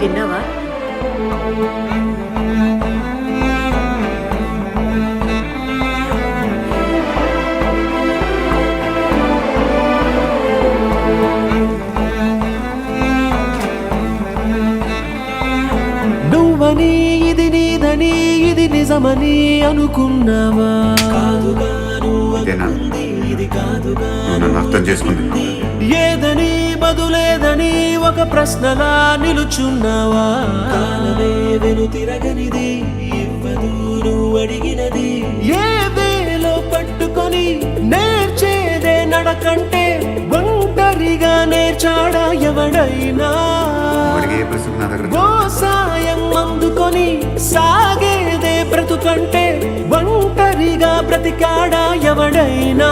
విన్నావా నువ్వని ఇది నీదని ఇది నిజమని అనుకున్నావా? ఇదేనా నువ్వు నన్ను అర్థం చేసుకుంది. ఏదని బదులేదని ఒక ప్రశ్నలా నిలుచున్నావా? కాలమే వెను తిరగనిది ఇవ్వదు నువ్వు అడిగినది. ఏ వేలో పట్టుకొని నేర్చేదే నడకంటే ఒంటరిగా నేర్చాడా ఎవడైనా? సాయం అందుకొని సాగేదే బ్రతుకంటే ఒంటరిగా బ్రతికాడా ఎవడైనా?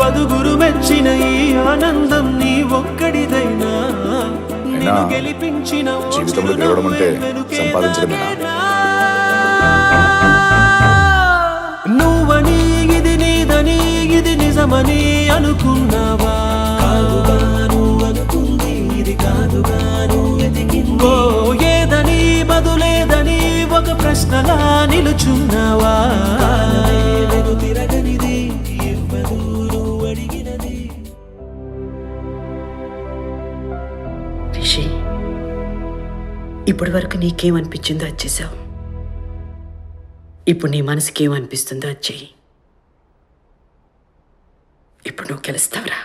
పదుగురు మెచ్చిన ఈ ఆనందం నీ ఒక్కడిదైనా గెలిపించిన ఓ జీవితంలో గెలవడం అంటే వెనుకే సంపాదించడమేనా? నాదేనా? నువ్వని ఇది నీదని ఇది నిజమని అనుకున్నావా కాదుగా నువ్వు అనుకుంది ఇది కాదుగా ఇప్పటి వరకు నీకేమనిపించిందో అది చేసావు. ఇప్పుడు నీ మనసుకి ఏమనిపిస్తుందో అది చెయ్యి. ఇప్పుడు నువ్వు గెలుస్తావురా.